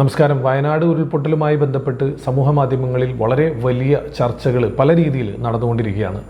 നമസ്കാരം. വയനാട് ഉരുൾപൊട്ടലുമായി ബന്ധപ്പെട്ട് സമൂഹ മാധ്യമങ്ങളിൽ വളരെ വലിയ ചർച്ചകൾ പല രീതിയിൽ നടന്നുകൊണ്ടിരിക്കുകയാണ്.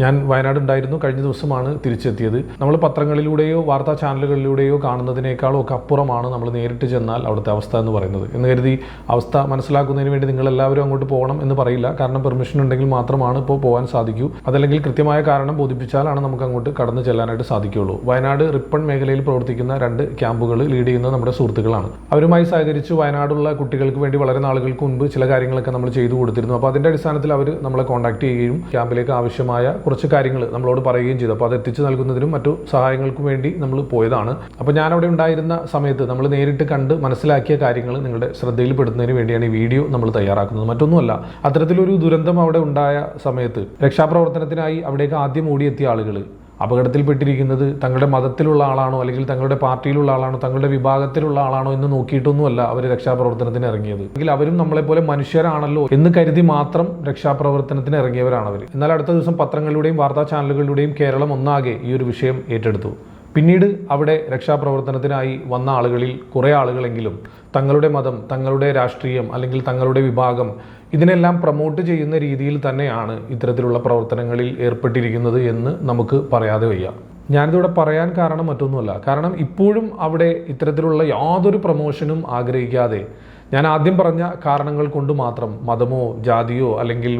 ഞാൻ വയനാട് ഉണ്ടായിരുന്നു. കഴിഞ്ഞ ദിവസമാണ് തിരിച്ചെത്തിയത്. നമ്മൾ പത്രങ്ങളിലൂടെയോ വാർത്താ ചാനലുകളിലൂടെയോ കാണുന്നതിനേക്കാളും ഒക്കെ അപ്പുറമാണ് നമ്മൾ നേരിട്ട് ചെന്നാൽ അവിടുത്തെ അവസ്ഥ എന്ന് പറയുന്നത്. എന്ന് കരുതി അവസ്ഥ മനസ്സിലാക്കുന്നതിന് വേണ്ടി നിങ്ങൾ എല്ലാവരും അങ്ങോട്ട് പോകണം എന്ന് പറയില്ല. കാരണം പെർമിഷൻ ഉണ്ടെങ്കിൽ മാത്രമാണ് ഇപ്പോൾ പോകാൻ സാധിക്കൂ. അതല്ലെങ്കിൽ കൃത്യമായ കാരണം ബോധിപ്പിച്ചാലാണ് നമുക്ക് അങ്ങോട്ട് കടന്നു ചെല്ലാനായിട്ട് സാധിക്കുകയുള്ളൂ. വയനാട് റിപ്പൺ മേഖലയിൽ പ്രവർത്തിക്കുന്ന രണ്ട് ക്യാമ്പുകൾ ലീഡ് ചെയ്യുന്ന നമ്മുടെ സുഹൃത്തുക്കളാണ്. അവരുമായി സഹകരിച്ച് വയനാടുള്ള കുട്ടികൾക്ക് വേണ്ടി വളരെ നാളുകൾക്ക് മുൻപ് ചില കാര്യങ്ങളൊക്കെ നമ്മൾ ചെയ്തു കൊടുത്തിരുന്നു. അപ്പോൾ അതിന്റെ അടിസ്ഥാനത്തിൽ അവർ നമ്മളെ കോൺടാക്ട് ചെയ്യുകയും ക്യാമ്പിലേക്ക് ആവശ്യമായ കുറച്ച് കാര്യങ്ങൾ നമ്മളോട് പറയുകയും ചെയ്തു. അപ്പോൾ അത് എത്തിച്ചു നൽകുന്നതിനും മറ്റു സഹായങ്ങൾക്കും വേണ്ടി നമ്മൾ പോയതാണ്. അപ്പോൾ ഞാൻ അവിടെ ഉണ്ടായിരുന്ന സമയത്ത് നമ്മൾ നേരിട്ട് കണ്ട് മനസ്സിലാക്കിയ കാര്യങ്ങൾ നിങ്ങളുടെ ശ്രദ്ധയിൽപ്പെടുന്നതിന് വേണ്ടിയാണ് ഈ വീഡിയോ നമ്മൾ തയ്യാറാക്കുന്നത്. മറ്റൊന്നുമല്ല അത്തരത്തിലൊരു ദുരന്തം അവിടെ ഉണ്ടായ സമയത്ത് രക്ഷാപ്രവർത്തനത്തിനായി അവിടേക്ക് ആദ്യം ഓടിയെത്തിയ ആളുകൾ അപകടത്തിൽപ്പെട്ടിരിക്കുന്നത് തങ്ങളുടെ മതത്തിലുള്ള ആളാണോ അല്ലെങ്കിൽ തങ്ങളുടെ പാർട്ടിയിലുള്ള ആളാണോ തങ്ങളുടെ വിഭാഗത്തിലുള്ള ആളാണോ എന്ന് നോക്കിയിട്ടൊന്നുമല്ല അവർ രക്ഷാപ്രവർത്തനത്തിന് ഇറങ്ങിയത്. അല്ലെങ്കിൽ അവരും നമ്മളെപ്പോലെ മനുഷ്യരാണല്ലോ എന്ന് കരുതി മാത്രം രക്ഷാപ്രവർത്തനത്തിന് ഇറങ്ങിയവരാണ് അവർ എന്നാൽ അടുത്ത ദിവസം പത്രങ്ങളിലൂടെയും വാർത്താ ചാനലുകളിലൂടെയും കേരളം ഒന്നാകെ ഈ ഒരു വിഷയം ഏറ്റെടുത്തു. പിന്നീട് അവിടെ രക്ഷാപ്രവർത്തനത്തിനായി വന്ന ആളുകളിൽ കുറേ ആളുകളെങ്കിലും തങ്ങളുടെ മതം തങ്ങളുടെ രാഷ്ട്രീയം അല്ലെങ്കിൽ തങ്ങളുടെ വിഭാഗം ഇതിനെല്ലാം പ്രൊമോട്ട് ചെയ്യുന്ന രീതിയിൽ തന്നെയാണ് ഇത്തരത്തിലുള്ള പ്രവർത്തനങ്ങളിൽ ഏർപ്പെട്ടിരിക്കുന്നത് എന്ന് നമുക്ക് പറയാതെ വയ്യ. ഞാനിതിവിടെ പറയാൻ കാരണം മറ്റൊന്നുമല്ല. കാരണം ഇപ്പോഴും അവിടെ ഇത്തരത്തിലുള്ള യാതൊരു പ്രൊമോഷനും ആഗ്രഹിക്കാതെ ഞാൻ ആദ്യം പറഞ്ഞ കാരണങ്ങൾ കൊണ്ട് മാത്രം മതമോ ജാതിയോ അല്ലെങ്കിൽ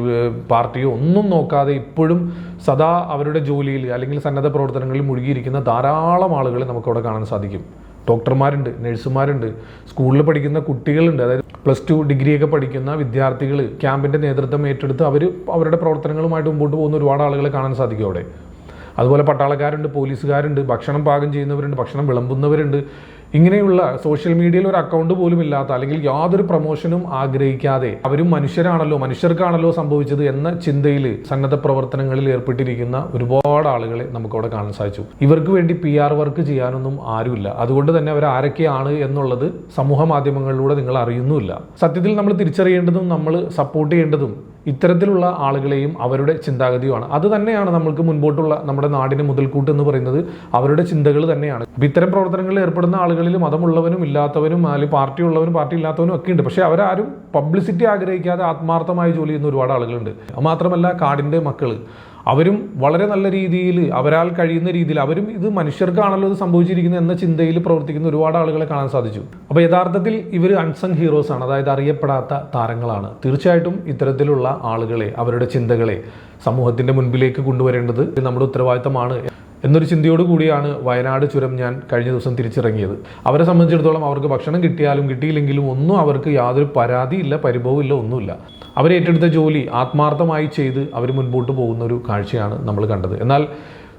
പാർട്ടിയോ ഒന്നും നോക്കാതെ ഇപ്പോഴും സദാ അവരുടെ ജോലിയിൽ അല്ലെങ്കിൽ സന്നദ്ധ പ്രവർത്തനങ്ങളിൽ മുഴുകിയിരിക്കുന്ന ധാരാളം ആളുകളെ നമുക്കവിടെ കാണാൻ സാധിക്കും. ഡോക്ടർമാരുണ്ട് നഴ്സുമാരുണ്ട് സ്കൂളിൽ പഠിക്കുന്ന കുട്ടികളുണ്ട്. അതായത് പ്ലസ് ടു ഡിഗ്രിയൊക്കെ പഠിക്കുന്ന വിദ്യാർത്ഥികൾ ക്യാമ്പിന്റെ നേതൃത്വം ഏറ്റെടുത്ത് അവർ അവരുടെ പ്രവർത്തനങ്ങളുമായിട്ട് മുമ്പോട്ട് പോകുന്ന ഒരുപാട് ആളുകളെ കാണാൻ സാധിക്കും അവിടെ. അതുപോലെ പട്ടാളക്കാരുണ്ട് പോലീസുകാരുണ്ട് ഭക്ഷണം പാകം ചെയ്യുന്നവരുണ്ട് ഭക്ഷണം വിളമ്പുന്നവരുണ്ട്. ഇങ്ങനെയുള്ള സോഷ്യൽ മീഡിയയിൽ ഒരു അക്കൗണ്ട് പോലും ഇല്ലാത്ത അല്ലെങ്കിൽ യാതൊരു പ്രൊമോഷനും ആഗ്രഹിക്കാതെ അവരും മനുഷ്യരാണല്ലോ മനുഷ്യർക്കാണല്ലോ സംഭവിച്ചത് എന്ന ചിന്തയിൽ സന്നദ്ധ പ്രവർത്തനങ്ങളിൽ ഏർപ്പെട്ടിരിക്കുന്ന ഒരുപാട് ആളുകളെ നമുക്കവിടെ കാണാൻ സാധിച്ചു. ഇവർക്ക് വേണ്ടി പി ആർ വർക്ക് ചെയ്യാനൊന്നും ആരുമില്ല. അതുകൊണ്ട് തന്നെ അവർ ആരൊക്കെയാണ് എന്നുള്ളത് സമൂഹ മാധ്യമങ്ങളിലൂടെ നിങ്ങൾ അറിയുന്നുമില്ല. സത്യത്തിൽ നമ്മൾ തിരിച്ചറിയേണ്ടതും നമ്മൾ സപ്പോർട്ട് ചെയ്യേണ്ടതും ഇത്തരത്തിലുള്ള ആളുകളെയും അവരുടെ ചിന്താഗതിയുമാണ്. അത് തന്നെയാണ് നമ്മൾക്ക് മുൻപോട്ടുള്ള നമ്മുടെ നാടിന് മുതൽക്കൂട്ട് എന്ന് പറയുന്നത് അവരുടെ ചിന്തകൾ തന്നെയാണ്. ഇത്തരം പ്രവർത്തനങ്ങളിൽ ഏർപ്പെടുന്ന ആളുകളിൽ മതമുള്ളവനും ഇല്ലാത്തവനും അല്ലെങ്കിൽ പാർട്ടി ഉള്ളവനും പാർട്ടി ഇല്ലാത്തവനും ഒക്കെ ഉണ്ട്. പക്ഷേ അവരാരും പബ്ലിസിറ്റി ആഗ്രഹിക്കാതെ ആത്മാർത്ഥമായി ജോലി ചെയ്യുന്ന ഒരുപാട് ആളുകളുണ്ട്. മാത്രമല്ല കാടിന്റെ മക്കൾ അവരും വളരെ നല്ല രീതിയിൽ അവരാൽ കഴിയുന്ന രീതിയിൽ അവരും ഇത് മനുഷ്യർക്കാണല്ലോ ഇത് സംഭവിച്ചിരിക്കുന്നത് എന്ന ചിന്തയിൽ പ്രവർത്തിക്കുന്ന ഒരുപാട് ആളുകളെ കാണാൻ സാധിച്ചു. അപ്പോൾ യഥാർത്ഥത്തിൽ ഇവർ അൺസങ് ഹീറോസ് ആണ്. അതായത് അറിയപ്പെടാത്ത താരങ്ങളാണ്. തീർച്ചയായിട്ടും ഇത്തരത്തിലുള്ള ആളുകളെ അവരുടെ ചിന്തകളെ സമൂഹത്തിന്റെ മുൻപിലേക്ക് കൊണ്ടുവരേണ്ടത് നമ്മുടെ ഉത്തരവാദിത്തമാണ്. എന്നൊരു ചിന്തയോട് കൂടിയാണ് വയനാട് ചുരം ഞാൻ കഴിഞ്ഞ ദിവസം തിരിച്ചിറങ്ങിയത്. അവരെ സംബന്ധിച്ചിടത്തോളം അവർക്ക് ഭക്ഷണം കിട്ടിയാലും കിട്ടിയില്ലെങ്കിലും ഒന്നും അവർക്ക് യാതൊരു പരാതിയില്ല പരിഭവമില്ല ഒന്നുമില്ല. അവരേറ്റെടുത്ത ജോലി ആത്മാർത്ഥമായി ചെയ്ത് അവർ മുൻപോട്ട് പോകുന്ന ഒരു കാഴ്ചയാണ് നമ്മൾ കണ്ടത്. എന്നാൽ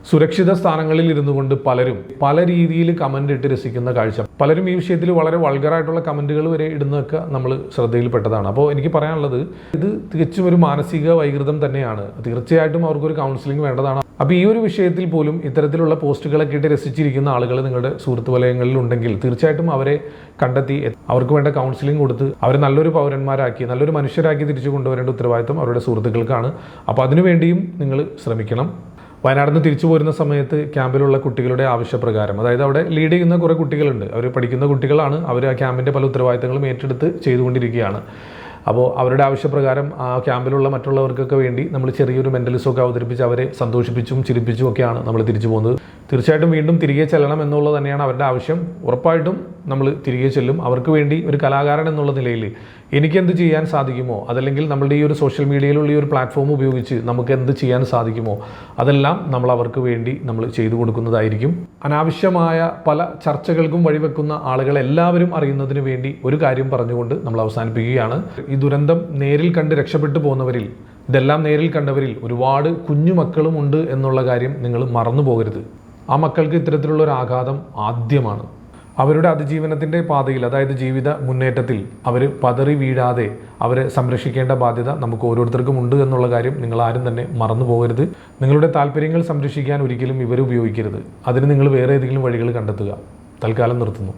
സുരക്ഷിത സ്ഥാനങ്ങളിൽ ഇരുന്നു കൊണ്ട് പലരും പല രീതിയിൽ കമന്റ് ഇട്ട് രസിക്കുന്ന കാഴ്ച. പലരും ഈ വിഷയത്തിൽ വളരെ വൾഗറായിട്ടുള്ള കമന്റുകൾ വരെ ഇടുന്നതൊക്കെ നമ്മൾ ശ്രദ്ധയിൽപ്പെട്ടതാണ്. അപ്പോൾ എനിക്ക് പറയാനുള്ളത് ഇത് തികച്ചും ഒരു മാനസിക വൈകൃതം തന്നെയാണ്. തീർച്ചയായിട്ടും അവർക്കൊരു കൗൺസിലിംഗ് വേണ്ടതാണ്. അപ്പോൾ ഈ ഒരു വിഷയത്തിൽ പോലും ഇത്തരത്തിലുള്ള പോസ്റ്റുകളൊക്കെ ഇട്ട് രസിച്ചിരിക്കുന്ന ആളുകൾ നിങ്ങളുടെ സുഹൃത്ത് വലയങ്ങളിൽ ഉണ്ടെങ്കിൽ തീർച്ചയായിട്ടും അവരെ കണ്ടെത്തി അവർക്ക് വേണ്ട കൗൺസിലിംഗ് കൊടുത്ത് അവരെ നല്ലൊരു പൗരന്മാരാക്കി നല്ലൊരു മനുഷ്യരാക്കി തിരിച്ചു കൊണ്ടുവരേണ്ട ഉത്തരവാദിത്തം അവരുടെ സുഹൃത്തുക്കൾക്കാണ്. അപ്പോൾ അതിനുവേണ്ടിയും നിങ്ങൾ ശ്രമിക്കണം. വയനാട് നിന്ന് തിരിച്ചു പോരുന്ന സമയത്ത് ക്യാമ്പിലുള്ള കുട്ടികളുടെ ആവശ്യപ്രകാരം അതായത് അവിടെ ലീഡ് ചെയ്യുന്ന കുറേ കുട്ടികളുണ്ട്. അവർ പഠിക്കുന്ന കുട്ടികളാണ്. അവർ ആ ക്യാമ്പിന്റെ പല ഉത്തരവാദിത്തങ്ങളും ഏറ്റെടുത്ത് ചെയ്തുകൊണ്ടിരിക്കുകയാണ്. അപ്പോൾ അവരുടെ ആവശ്യപ്രകാരം ആ ക്യാമ്പിലുള്ള മറ്റുള്ളവർക്കൊക്കെ വേണ്ടി നമ്മൾ ചെറിയൊരു മെന്റലിസം ഒക്കെ അവതരിപ്പിച്ച് അവരെ സന്തോഷിപ്പിച്ചും ചിരിപ്പിച്ചും ഒക്കെയാണ് നമ്മൾ തിരിച്ചു പോകുന്നത്. തീർച്ചയായിട്ടും വീണ്ടും തിരികെ ചെല്ലണം എന്നുള്ളത് തന്നെയാണ് അവരുടെ ആവശ്യം. ഉറപ്പായിട്ടും നമ്മൾ തിരികെ ചെല്ലും. അവർക്ക് വേണ്ടി ഒരു കലാകാരൻ എന്നുള്ള നിലയിൽ എനിക്കെന്ത് ചെയ്യാൻ സാധിക്കുമോ? അതല്ലെങ്കിൽ നമ്മളുടെ ഈ ഒരു സോഷ്യൽ മീഡിയയിലുള്ള ഈ ഒരു പ്ലാറ്റ്ഫോം ഉപയോഗിച്ച് നമുക്ക് എന്ത് ചെയ്യാൻ സാധിക്കുമോ? അതെല്ലാം നമ്മൾ അവർക്ക് വേണ്ടി നമ്മൾ ചെയ്തു കൊടുക്കുന്നതായിരിക്കും. അനാവശ്യമായ പല ചർച്ചകൾക്കും വഴിവെക്കുന്ന ആളുകൾ എല്ലാവരും അറിയുന്നതിന് വേണ്ടി ഒരു കാര്യം പറഞ്ഞുകൊണ്ട് നമ്മൾ അവസാനിപ്പിക്കുകയാണ്. ഈ ദുരന്തം നേരിൽ കണ്ട് രക്ഷപ്പെട്ടു പോകുന്നവരിൽ ഇതെല്ലാം നേരിൽ കണ്ടവരിൽ ഒരുപാട് കുഞ്ഞുമക്കളും ഉണ്ട് എന്നുള്ള കാര്യം നിങ്ങൾ മറന്നു പോകരുത് ആ മക്കൾക്ക് ഇത്തരത്തിലുള്ള ഒരു ആഘാതം ആദ്യമാണ്. അവരുടെ അതിജീവനത്തിന്റെ പാതയിൽ അതായത് ജീവിത മുന്നേറ്റത്തിൽ അവർ പതറി വീഴാതെ അവരെ സംരക്ഷിക്കേണ്ട ബാധ്യത നമുക്ക് ഓരോരുത്തർക്കും ഉണ്ട് എന്നുള്ള കാര്യം നിങ്ങൾ ആരും തന്നെ മറന്നു പോകരുത്. നിങ്ങളുടെ താല്പര്യങ്ങൾ സംരക്ഷിക്കാൻ ഒരിക്കലും ഇവർ ഉപയോഗിക്കരുത്. അതിന് നിങ്ങൾ വേറെ ഏതെങ്കിലും വഴികൾ കണ്ടെത്തുക. തൽക്കാലം നിർത്തുന്നു.